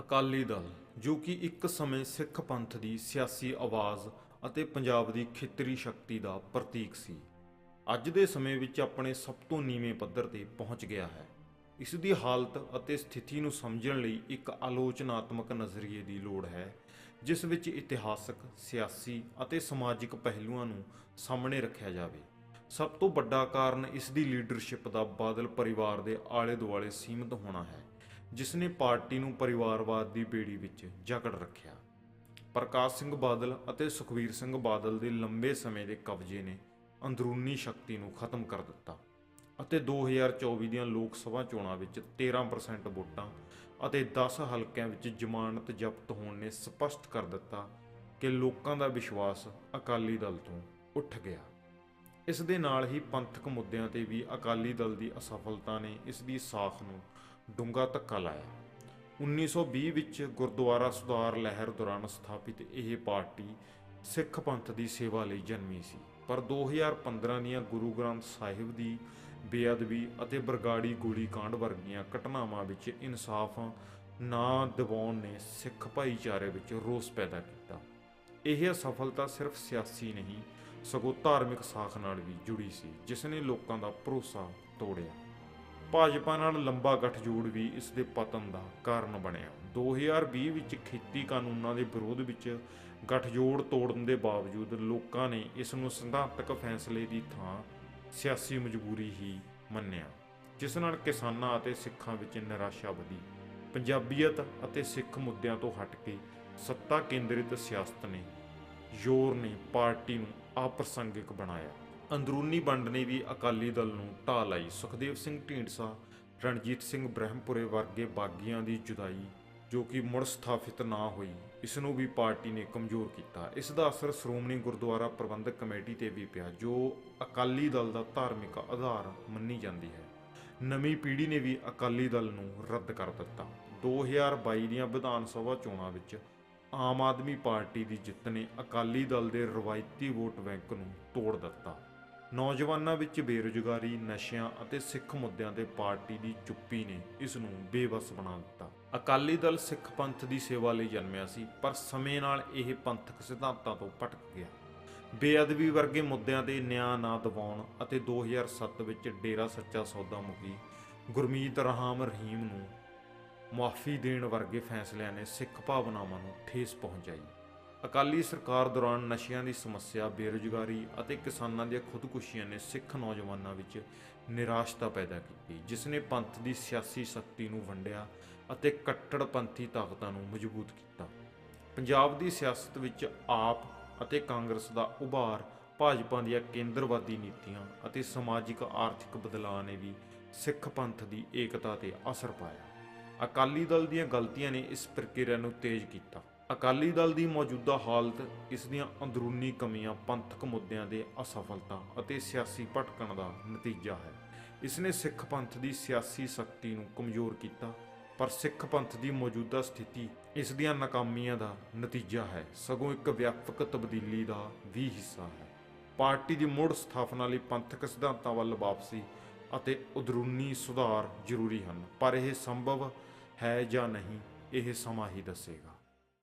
ਅਕਾਲੀ ਦਲ, ਜੋ ਕਿ ਇੱਕ ਸਮੇਂ ਸਿੱਖ ਪੰਥ ਦੀ ਸਿਆਸੀ ਆਵਾਜ਼ ਅਤੇ ਪੰਜਾਬ ਦੀ ਖੇਤਰੀ ਸ਼ਕਤੀ ਦਾ ਪ੍ਰਤੀਕ ਸੀ, ਅੱਜ ਦੇ ਸਮੇਂ ਵਿੱਚ ਆਪਣੇ ਸਭ ਤੋਂ ਨੀਵੇਂ ਪੱਧਰ ਤੇ ਪਹੁੰਚ ਗਿਆ ਹੈ। ਇਸ ਦੀ ਹਾਲਤ ਅਤੇ ਸਥਿਤੀ ਨੂੰ ਸਮਝਣ ਲਈ ਇੱਕ ਆਲੋਚਨਾਤਮਕ ਨਜ਼ਰੀਏ ਦੀ ਲੋੜ ਹੈ, ਜਿਸ ਵਿੱਚ ਇਤਿਹਾਸਕ, ਸਿਆਸੀ ਅਤੇ ਸਮਾਜਿਕ ਪਹਿਲੂਆਂ ਨੂੰ ਸਾਹਮਣੇ ਰੱਖਿਆ ਜਾਵੇ। ਸਭ ਤੋਂ ਵੱਡਾ ਕਾਰਨ ਇਸ ਦੀ ਲੀਡਰਸ਼ਿਪ ਦਾ ਬਾਦਲ ਪਰਿਵਾਰ ਦੇ ਆਲੇ-ਦੁਆਲੇ ਸੀਮਿਤ ਹੋਣਾ ਹੈ। ਜਿਸ ਨੇ ਪਾਰਟੀ ਨੂੰ ਪਰਿਵਾਰਵਾਦ ਦੀ ਬੇੜੀ ਵਿੱਚ ਜਕੜ ਰੱਖਿਆ। ਪ੍ਰਕਾਸ਼ ਸਿੰਘ ਬਾਦਲ ਅਤੇ ਸੁਖਵੀਰ ਸਿੰਘ ਬਾਦਲ ਦੇ ਲੰਬੇ ਸਮੇਂ ਦੇ ਕਬਜ਼ੇ ਨੇ ਅੰਦਰੂਨੀ ਸ਼ਕਤੀ ਨੂੰ ਖਤਮ ਕਰ ਦਿੱਤਾ ਅਤੇ 2024 ਦੀਆਂ ਲੋਕ ਸਭਾ ਚੋਣਾਂ ਵਿੱਚ 13% ਵੋਟਾਂ ਅਤੇ 10 ਹਲਕਿਆਂ ਵਿੱਚ ਜ਼ਮਾਨਤ ਜ਼ਬਤ ਹੋਣ ਨੇ ਸਪਸ਼ਟ ਕਰ ਦਿੱਤਾ ਕਿ ਲੋਕਾਂ ਦਾ ਵਿਸ਼ਵਾਸ ਅਕਾਲੀ ਦਲ ਤੋਂ ਉੱਠ ਗਿਆ। ਇਸ ਦੇ ਨਾਲ ਹੀ ਪੰਥਕ ਮੁੱਦਿਆਂ ਤੇ ਵੀ ਅਕਾਲੀ ਦਲ ਦੀ ਅਸਫਲਤਾ ਨੇ ਇਸ ਦੀ ਸਾਖ ਨੂੰ ਡੂੰਘਾ ਧੱਕਾ ਲਾਇਆ। 1920 ਵਿੱਚ ਗੁਰਦੁਆਰਾ ਸੁਧਾਰ ਲਹਿਰ ਦੌਰਾਨ ਸਥਾਪਿਤ ਇਹ ਪਾਰਟੀ ਸਿੱਖ ਪੰਥ ਦੀ ਸੇਵਾ ਲਈ ਜਨਮੀ ਸੀ। ਪਰ 2015 ਦੀਆਂ ਗੁਰੂ ਗ੍ਰੰਥ ਸਾਹਿਬ ਦੀ ਬੇਅਦਬੀ ਅਤੇ ਬਰਗਾੜੀ ਗੋਲੀकांड ਵਰਗੀਆਂ ਘਟਨਾਵਾਂ ਵਿੱਚ ਇਨਸਾਫ ਨਾ ਦਿਵਾਉਣ ਨੇ ਸਿੱਖ ਭਾਈਚਾਰੇ ਵਿੱਚ ਰੋਸ ਪੈਦਾ ਕੀਤਾ। ਇਹ ਅਸਫਲਤਾ ਸਿਰਫ ਸਿਆਸੀ ਨਹੀਂ, ਸਗੋਂ ਧਾਰਮਿਕ ਸਾਖ ਨਾਲ ਵੀ ਜੁੜੀ ਸੀ, ਜਿਸ ਨੇ ਲੋਕਾਂ ਦਾ ਭਰੋਸਾ ਤੋੜਿਆ। ਭਾਜਪਾ ਨਾਲ ਲੰਬਾ ਗੱਠਜੋੜ ਵੀ ਇਸ ਦੇ ਪਤਨ ਦਾ ਕਾਰਨ ਬਣਿਆ। 2020 ਵਿੱਚ ਖੇਤੀ ਕਾਨੂੰਨਾਂ ਦੇ ਵਿਰੋਧ ਵਿੱਚ ਗੱਠਜੋੜ ਤੋੜਨ ਦੇ ਬਾਵਜੂਦ ਲੋਕਾਂ ਨੇ ਇਸ ਨੂੰ ਸਿਧਾਂਤਕ ਫੈਸਲੇ ਦੀ ਥਾਂ ਸਿਆਸੀ ਮਜਬੂਰੀ ਹੀ ਮੰਨਿਆ, ਜਿਸ ਨਾਲ ਕਿਸਾਨਾਂ ਅਤੇ ਸਿੱਖਾਂ ਵਿੱਚ ਨਿਰਾਸ਼ਾ ਵਧੀ ਪੰਜਾਬੀਅਤ ਅਤੇ ਸਿੱਖ ਮੁੱਦਿਆਂ ਤੋਂ ਹਟ ਕੇ ਸੱਤਾ ਕੇਂਦਰਿਤ ਸਿਆਸਤ ਨੇ ਜ਼ੋਰ ਨੇ ਪਾਰਟੀ ਨੂੰ ਆਪਰਸੰਗਿਕ ਬਣਾਇਆ। ਅੰਦਰੂਨੀ ਵੰਡ ਨੇ ਵੀ ਅਕਾਲੀ ਦਲ ਨੂੰ ਢਾਹ ਲਾਈ। ਸੁਖਦੇਵ ਸਿੰਘ ਢੀਂਡਸਾ, ਰਣਜੀਤ ਸਿੰਘ ਬ੍ਰਹਮਪੁਰੇ ਵਰਗੇ ਬਾਗੀਆਂ ਦੀ ਜੁਦਾਈ, ਜੋ ਕਿ ਮੁੜ ਸਥਾਪਿਤ ਨਾ ਹੋਈ, ਇਸ ਨੂੰ ਵੀ ਪਾਰਟੀ ਨੇ ਕਮਜ਼ੋਰ ਕੀਤਾ। ਇਸ ਦਾ ਅਸਰ ਸ਼੍ਰੋਮਣੀ ਗੁਰਦੁਆਰਾ ਪ੍ਰਬੰਧਕ ਕਮੇਟੀ ਤੇ ਵੀ ਪਿਆ, ਜੋ ਅਕਾਲੀ ਦਲ ਦਾ ਧਾਰਮਿਕ ਆਧਾਰ ਮੰਨੀ ਜਾਂਦੀ ਹੈ। ਨਵੀਂ ਪੀੜ੍ਹੀ ਨੇ ਵੀ ਅਕਾਲੀ ਦਲ ਨੂੰ ਰੱਦ ਕਰ ਦਿੱਤਾ। 2022 ਦੀਆਂ ਵਿਧਾਨ ਸਭਾ ਚੋਣਾਂ ਵਿੱਚ ਆਮ ਆਦਮੀ ਪਾਰਟੀ ਦੀ ਜਿੱਤ ਨੇ ਅਕਾਲੀ ਦਲ ਦੇ ਰਵਾਇਤੀ ਵੋਟ ਬੈਂਕ ਨੂੰ ਤੋੜ ਦਿੱਤਾ। ਨੌਜਵਾਨਾਂ ਵਿੱਚ ਬੇਰੁਜ਼ਗਾਰੀ, ਨਸ਼ਿਆਂ ਅਤੇ ਸਿੱਖ ਮੁੱਦਿਆਂ ਤੇ ਪਾਰਟੀ ਦੀ ਚੁੱਪੀ ਨੇ ਇਸ ਨੂੰ ਬੇਵਸ ਬਣਾ ਦਿੱਤਾ। ਅਕਾਲੀ ਦਲ ਸਿੱਖ ਪੰਥ ਦੀ ਸੇਵਾ ਲਈ ਜਨਮਿਆ ਸੀ, ਪਰ ਸਮੇਂ ਨਾਲ ਇਹ ਪੰਥਕ ਸਿਧਾਂਤਾਂ ਤੋਂ ਭਟਕ ਗਿਆ। ਬੇਅਦਬੀ ਵਰਗੇ ਮੁੱਦਿਆਂ ਤੇ ਨਿਆਂ ਨਾ ਦਿਵਾਉਣ ਅਤੇ 2007 ਵਿੱਚ ਡੇਰਾ ਸੱਚਾ ਸੌਦਾ ਮੁਖੀ ਗੁਰਮੀਤ ਰਾਮ ਰਹੀਮ ਨੂੰ ਮੁਆਫੀ ਦੇਣ ਵਰਗੇ ਫੈਸਲਿਆਂ ਨੇ ਸਿੱਖ ਭਾਵਨਾਵਾਂ ਨੂੰ ਠੇਸ ਪਹੁੰਚਾਈ। ਅਕਾਲੀ ਸਰਕਾਰ ਦੌਰਾਨ ਨਸ਼ਿਆਂ ਦੀ ਸਮੱਸਿਆ, ਬੇਰੁਜ਼ਗਾਰੀ ਅਤੇ ਕਿਸਾਨਾਂ ਦੀਆਂ ਖੁਦਕੁਸ਼ੀਆਂ ਨੇ ਸਿੱਖ ਨੌਜਵਾਨਾਂ ਵਿੱਚ ਨਿਰਾਸ਼ਤਾ ਪੈਦਾ ਕੀਤੀ, ਜਿਸ ਨੇ ਪੰਥ ਦੀ ਸਿਆਸੀ ਸ਼ਕਤੀ ਨੂੰ ਵੰਡਿਆ ਅਤੇ ਕੱਟੜਪੰਥੀ ਤਾਕਤਾਂ ਨੂੰ ਮਜ਼ਬੂਤ ਕੀਤਾ। ਪੰਜਾਬ ਦੀ ਸਿਆਸਤ ਵਿੱਚ ਆਪ ਅਤੇ ਕਾਂਗਰਸ ਦਾ ਉਭਾਰ ਭਾਜਪਾ ਦੀਆਂ ਕੇਂਦਰਵਾਦੀ ਨੀਤੀਆਂ ਅਤੇ ਸਮਾਜਿਕ ਆਰਥਿਕ ਬਦਲਾਅ ਨੇ ਵੀ ਸਿੱਖ ਪੰਥ ਦੀ ਏਕਤਾ ਤੇ ਅਸਰ ਪਾਇਆ। ਅਕਾਲੀ ਦਲ ਦੀਆਂ ਗਲਤੀਆਂ ਨੇ ਇਸ ਪ੍ਰਕਿਰਿਆ ਨੂੰ ਤੇਜ਼ ਕੀਤਾ। ਅਕਾਲੀ ਦਲ ਦੀ ਮੌਜੂਦਾ ਹਾਲਤ, ਇਸ ਦੀਆਂ ਅੰਦਰੂਨੀ ਕਮੀਆਂ, ਪੰਥਕ ਮੁੱਦਿਆਂ ਦੇ ਅਸਫਲਤਾ ਅਤੇ ਸਿਆਸੀ ਭਟਕਣ ਦਾ ਨਤੀਜਾ ਹੈ। ਇਸ ਨੇ ਸਿੱਖ ਪੰਥ ਦੀ ਸਿਆਸੀ ਸ਼ਕਤੀ ਨੂੰ ਕਮਜ਼ੋਰ ਕੀਤਾ, ਪਰ ਸਿੱਖ ਪੰਥ ਦੀ ਮੌਜੂਦਾ ਸਥਿਤੀ ਇਸ ਦੀਆਂ ਨਾਕਾਮੀਆਂ ਦਾ ਨਤੀਜਾ ਹੈ। ਸਗੋਂ ਇੱਕ ਵਿਆਪਕ ਤਬਦੀਲੀ ਦਾ ਵੀ ਹਿੱਸਾ ਹੈ। ਪਾਰਟੀ ਦੀ ਮੁੜ ਸਥਾਪਨਾ ਲਈ ਪੰਥਕ ਸਿਧਾਂਤਾਂ ਵੱਲ ਵਾਪਸੀ ਅਤੇ ਉਦਰੂਨੀ ਸੁਧਾਰ ਜ਼ਰੂਰੀ ਹਨ, ਪਰ ਇਹ ਸੰਭਵ ਹੈ ਜਾਂ ਨਹੀਂ, ਇਹ ਸਮਾਂ ਹੀ ਦੱਸੇਗਾ।